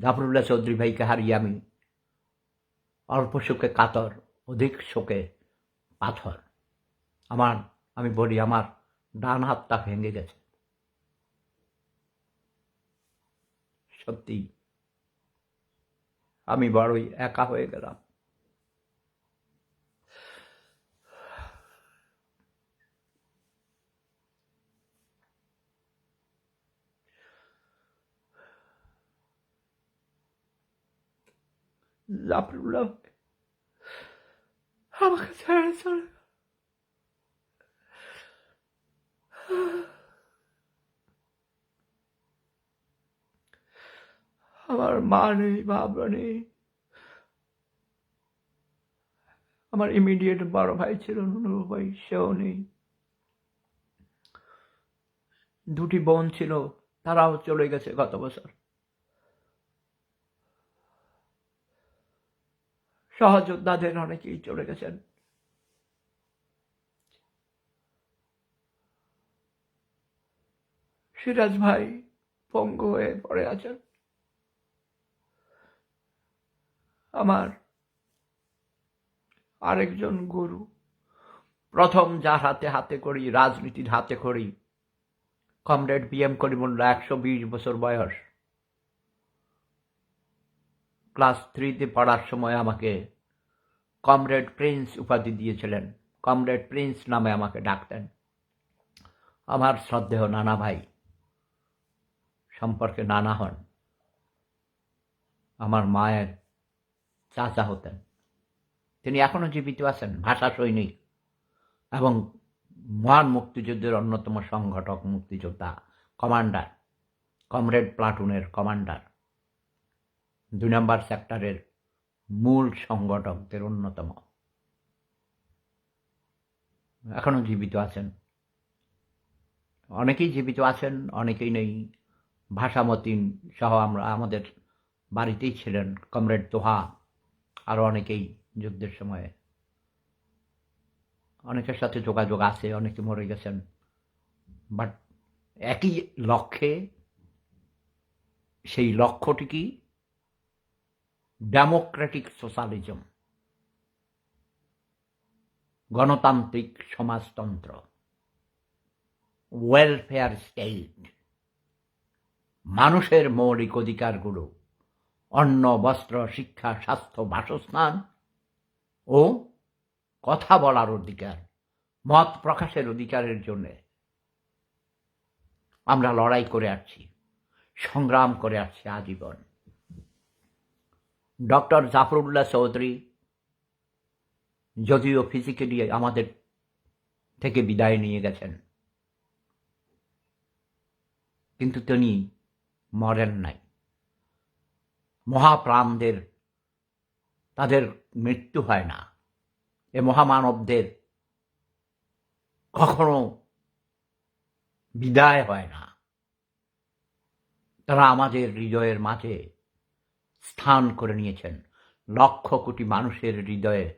জাফরুল্লাহ চৌধুরী ভাইকে হারিয়ে আমি অল্প শোকে কাতর, অধিক শোকে পাথর। আমার, আমি বলি, আমার ডান হাতটা ভেঙে গেছে। সত্যি, আমি বড়ই একা হয়ে গেলাম। জাফরুল্লাহ আমাকে ছেড়ে। আমার মা নেই বাবা নেই আমার ইমিডিয়েট বড় ভাই ছিল নুনু ভাই সেও নেই দুটি বোন ছিল তারাও চলে গেছে গত বছর সহযোদ্ধাদের অনেকেই চলে গেছেন। সিরাজ ভাই পঙ্গু হয়ে পড়ে আছেন। আমার আরেকজন গুরু। প্রথম যার হাতে হাতে করি, রাজনীতির হাতে করি, কমরেড বি এম করিমুল্লাহ, একশো বিশ বছর বয়স। ক্লাস থ্রিতে পড়ার সময় আমাকে কমরেড প্রিন্স উপাধি দিয়েছিলেন। কমরেড প্রিন্স নামে আমাকে ডাকতেন। আমার শ্রদ্ধেয় নানা ভাই সম্পর্কে নানা হন। আমার মায়ের চাচা হতেন। তিনি এখনও জীবিত আছেন, ভাষা সৈনিক এবং মহান মুক্তিযুদ্ধের অন্যতম সংগঠক, মুক্তিযোদ্ধা, কমান্ডার, কমরেড প্লাটুনের কমান্ডার। দুই নম্বর সেক্টরের মূল সংগঠকদের অন্যতম। এখনও জীবিত আছেন। অনেকেই জীবিত আছেন, অনেকেই নেই। ভাষামতিন সহ আমরা, আমাদের বাড়িতেই ছিলেন কমরেড তোহা আরও অনেকেই যুদ্ধের সময়ে। অনেকের সাথে যোগাযোগ আছে, অনেকে মরে গেছেন। বাট একই লক্ষ্যে সেই লক্ষ্যটি কি? ডেমোক্রেটিক সোশ্যালিজম গণতান্ত্রিক সমাজতন্ত্র ওয়েলফেয়ার স্টেট মানুষের মৌলিক অধিকারগুলো অন্ন বস্ত্র শিক্ষা স্বাস্থ্য বাসস্থান ও কথা বলার অধিকার মত প্রকাশের অধিকারের জন্য আমরা লড়াই করে আসছি সংগ্রাম করে আসছি আজীবন ডক্টর জাফরুল্লাহ চৌধুরী যদিও ফিজিক্যালি আমাদের থেকে বিদায় নিয়ে গেছেন, কিন্তু তিনি মরেন নাই। মহাপ্রাণদের, তাদের মৃত্যু হয় না। এ মহামানবদের কখনো বিদায় হয় না। তারা আমাদের হৃদয়ের মাঝে স্থান করে নিয়েছেন। লক্ষ কোটি মানুষের হৃদয়ে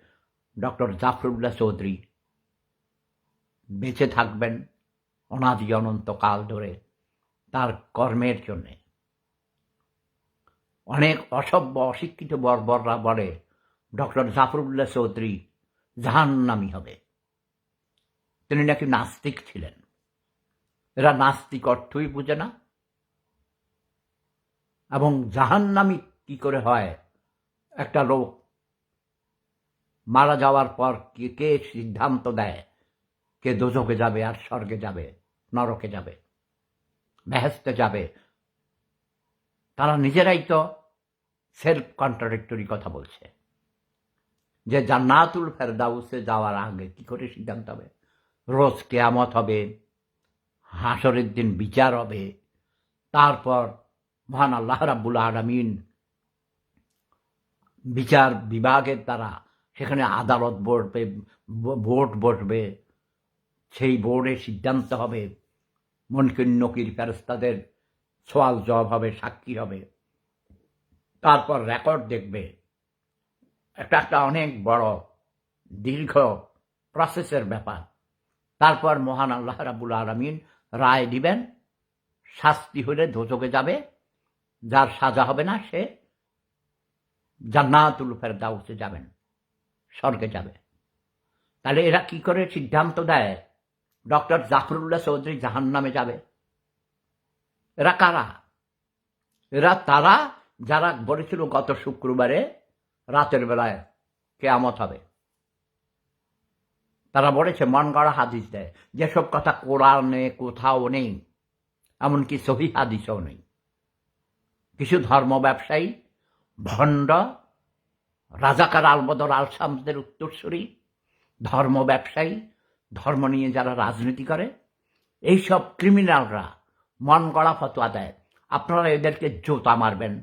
ডক্টর জাফরুল্লাহ চৌধুরী বেঁচে থাকবেন অনাদি অনন্তকাল ধরে তার কর্মের জন্যে। অনেক অসভ্য, অশিক্ষিত বর্বররা বলে, ডক্টর জাফরুল্লাহ চৌধুরী জাহান্নামি হবে। তিনি নাকি নাস্তিক ছিলেন। এরা নাস্তিক অর্থই বুঝে না। এবং জাহান্নামি কি করে হয়? একটা লোক মারা যাওয়ার পর কে কে সিদ্ধান্ত দেয়? কে দোজকে যাবে আর স্বর্গে যাবে, নরকে যাবে বেহেস্তে যাবে? তারা নিজেরাই তো সেলফ কন্ট্রাডিক্টরি কথা বলছে। যে জান্নাতুল ফেরদাউসে যাওয়ার আগে কি করে সিদ্ধান্ত হবে? রোজ কেয়ামত হবে হাসরের দিন বিচার হবে, তারপর মহান আল্লাহ রাব্বুল আলমিন বিচার বিভাগের দ্বারা সেখানে আদালত বসবে ভোট বসবে, সেই বোর্ডে সিদ্ধান্ত হবে মনকিন নকির ফেরস্তাদের সোয়াল জবাব হবে, সাক্ষী হবে। তারপর রেকর্ড দেখবে। একটা একটা অনেক বড়, দীর্ঘ প্রসেসের ব্যাপার। তারপর মহান আল্লাহ রাবুল আলমিন রায় দিবেন, শাস্তি হলে ধোচকে যাবে, যার সাজা হবে না সে জান্নাতুল ফেরদাউসে যাবেন, স্বর্গে যাবে। তাহলে এরা কি করে সিদ্ধান্ত দেয়? ডক্টর জাফরুল্লাহ চৌধুরী জাহান নামে যাবে। এরা কারা? এরা তারা যারা বলেছিল গত শুক্রবারে রাতের বেলায় কেয়ামত হবে। তারা বলেছে মন গড়া হাদিস দেয়, যেসব কথা কোরআনে কোথাও নেই, এমনকি সহি হাদিসও নেই। কিছু ধর্ম ব্যবসায়ী ভণ্ড, রাজাকার আলবদর আল শামসদের উত্তরসূরি, ধর্ম ব্যবসায়ী, ধর্ম নিয়ে যারা রাজনীতি করে, এইসব ক্রিমিনালরা মন গড়া ফতোয়া দেয়। আপনারা এদেরকে জোতা মারবেন,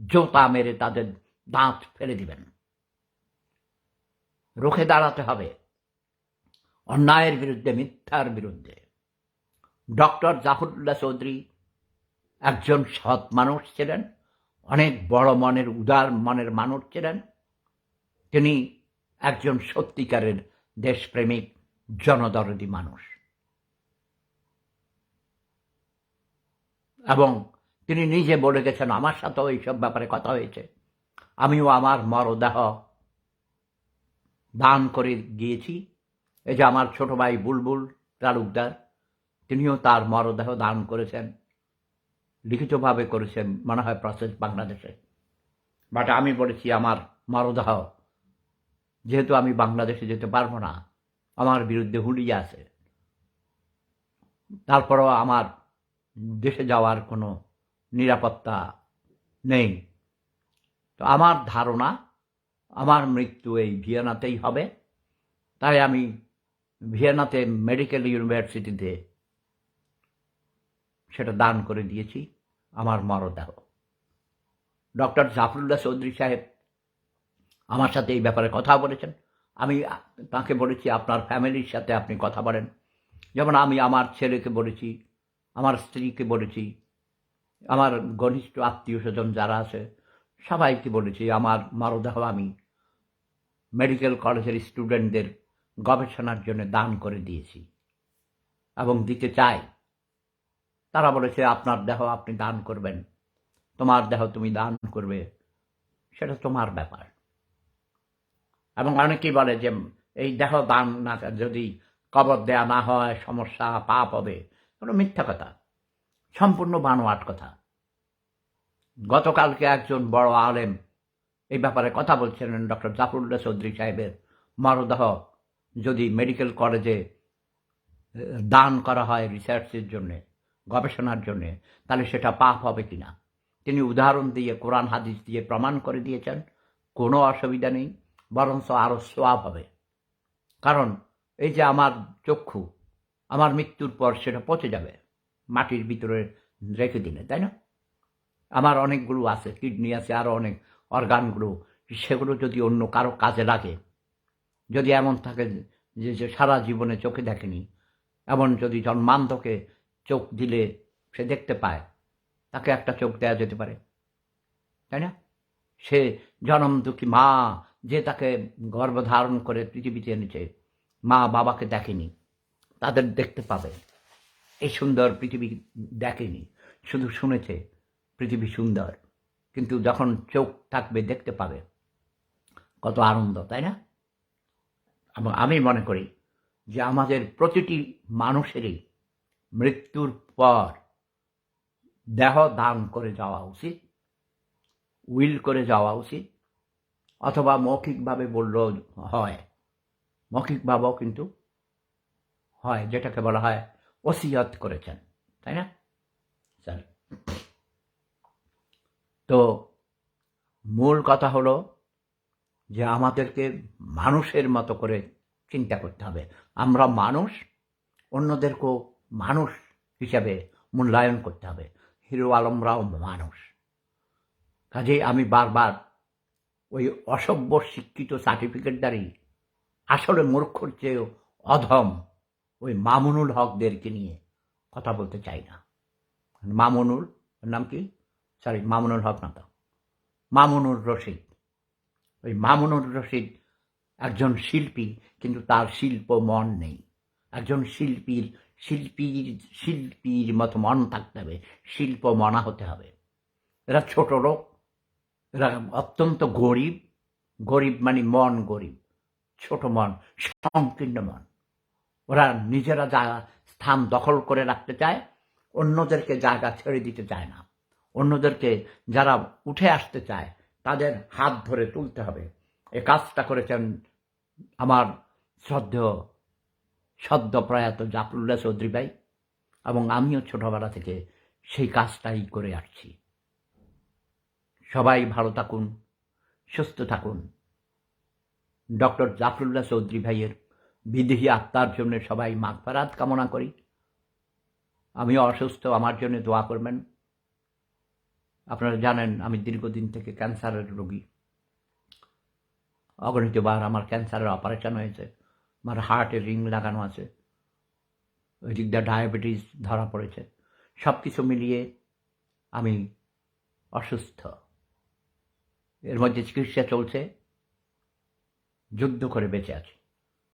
জোতা মেরে তাদের দাঁত ফেলে দিবেন। রুখে দাঁড়াতে হবে, অন্যায়ের বিরুদ্ধে, মিথ্যার বিরুদ্ধে। ডক্টর জাফরুল্লাহ চৌধুরী একজন সৎ মানুষ ছিলেন। অনেক বড় মনের, উদার মনের মানুষ ছিলেন। তিনি একজন সত্যিকারের দেশপ্রেমিক, জনদরদি মানুষ। এবং তিনি নিজে বলে গেছেন, আমার সাথেও এইসব ব্যাপারে কথা হয়েছে। আমিও আমার মরদেহ দান করে গিয়েছি। এই যে আমার ছোট ভাই বুলবুল তালুকদার, তিনিও তার মরদেহ দান করেছেন। লিখিতভাবে করেছে মনে হয় প্রসেস বাংলাদেশে। বাট আমি বলেছি, আমার মরদেহ, যেহেতু আমি বাংলাদেশে যেতে পারব না, আমার বিরুদ্ধে হুলিয়ে আছে। তারপরেও আমার দেশে যাওয়ার কোনো নিরাপত্তা নেই। তো আমার ধারণা, আমার মৃত্যু এই ভিয়েনাতেই হবে। তাই আমি ভিয়েনাতে মেডিকেল ইউনিভার্সিটিতে সেটা দান করে দিয়েছি আমার মরদেহ। ডক্টর জাফরুল্লাহ চৌধুরী সাহেব আমার সাথে এই ব্যাপারে কথা বলেছেন। আমি তাকে বলেছি, আপনার ফ্যামিলির সাথে আপনি কথা বলেন। যেমন আমি আমার ছেলেকে বলেছি, আমার স্ত্রীকে বলেছি, আমার ঘনিষ্ঠ আত্মীয় স্বজন যারা আছে, সবাইকে বলেছি, আমার মরদেহ আমি মেডিকেল কলেজের স্টুডেন্টদের গবেষণার জন্য দান করে দিয়েছি এবং দিতে চাই। তারা বলেছে, আপনার দেহ আপনি দান করবেন। তোমার দেহ তুমি দান করবে। সেটা তোমার ব্যাপার। এবং অনেকেই বলে যে, এই দেহ দান না, যদি কবর দেয়া না হয়, সমস্যা, পাপ হবে। কোনো মিথ্যা কথা। সম্পূর্ণ বানোয়াট কথা। গতকালকে একজন বড় আলেম এই ব্যাপারে কথা বলছিলেন, ডক্টর জাফরুল্লাহ চৌধুরী সাহেবের মরদেহ যদি মেডিকেল কলেজে দান করা হয় রিসার্চের জন্যে। গবেষণার জন্যে, তাহলে সেটা পাপ হবে কিনা? তিনি উদাহরণ দিয়ে, কোরআন হাদিস দিয়ে প্রমাণ করে দিয়েছেন, কোনো অসুবিধা নেই, বরঞ্চ আরও সোয়াব হবে। কারণ এই যে আমার চক্ষু, আমার মৃত্যুর পর সেটা পচে যাবে, মাটির ভিতরে রেখে দিলে, তাই না? আমার অনেকগুলো আছে, কিডনি আছে আরও অনেক অর্গানগুলো, সেগুলো যদি অন্য কারও কাজে লাগে, যদি এমন থাকে যে সারা জীবনে চোখে দেখেনি, এমন যদি জন্মান্তকে চোখ দিলে সে দেখতে পায়। তাকে একটা চোখ দেওয়া যেতে পারে। তাই না? সে জনম দুঃখী মা যে তাকে গর্ভধারণ করে পৃথিবীতে এনেছে, মা বাবাকে দেখেনি, তাদের দেখতে পাবে। এই সুন্দর পৃথিবী দেখেনি, শুধু শুনেছে পৃথিবী সুন্দর, কিন্তু যখন চোখ থাকবে দেখতে পাবে, কত আনন্দ, তাই না? আমি মনে করি যে আমাদের প্রতিটি মানুষেরই মৃত্যুর পর দেহ দান করে যাওয়া উচিত, উইল করে যাওয়া উচিত, অথবা মৌখিকভাবে বললেও হয়। মৌখিকভাবেও কিন্তু হয়, যেটাকে বলা হয় ওসিয়ত করেছেন, তাই না? স্যার তো মূল কথা হলো যে আমাদেরকে মানুষের মতো করে চিন্তা করতে হবে। আমরা মানুষ, অন্যদেরকেও মানুষ হিসাবে মূল্যায়ন করতে হবে। হিরো আলমরাও মানুষ। কাজেই আমি বারবার ওই অসভ্য শিক্ষিত সার্টিফিকেটদারি আসলে মূর্খর চেয়েও অধম ওই মামুনুল হকদেরকে নিয়ে কথা বলতে চাই না। মামুনুল নাম কি? সরি মামুনুল হক না তো। মামুনুর রশিদ। ওই মামুনুর রশিদ একজন শিল্পী, কিন্তু তার শিল্প মন নেই। একজন শিল্পীর শিল্পীর শিল্পীর মতো মন থাকতে হবে শিল্প মনা হতে হবে। এরা ছোট লোক, এরা অত্যন্ত গরিব গরিব মানে মন গরিব, ছোট মন, সংকীর্ণ মন। ওরা নিজেরা যা স্থান দখল করে রাখতে চায়, অন্যদেরকে জায়গা ছেড়ে দিতে চায় না। অন্যদেরকে যারা উঠে আসতে চায়, তাদের হাত ধরে তুলতে হবে। এ কাজটা করেছেন আমার শ্রদ্ধেয় সদ্য প্রয়াত জাফরুল্লাহ চৌধুরী ভাই এবং আমিও ছোটবেলা থেকে সেই কাজটাই করে আসছি। সবাই ভালো থাকুন, সুস্থ থাকুন। ডক্টর জাফরুল্লাহ চৌধুরী ভাইয়ের বিদেহী আত্মার জন্য সবাই মাগফারাত কামনা করি। আমি অসুস্থ, আমার জন্য দোয়া করবেন। আপনারা জানেন, আমি দীর্ঘদিন থেকে ক্যান্সারের রোগী। অগণিতবার আমার ক্যান্সারের অপারেশন হয়েছে। আমার হার্টে রিং লাগানো আছে। ওই দিক ডায়াবেটিস ধরা পড়েছে। সব কিছু মিলিয়ে আমি অসুস্থ। এর মধ্যে চিকিৎসা চলছে। যুদ্ধ করে বেঁচে আছি।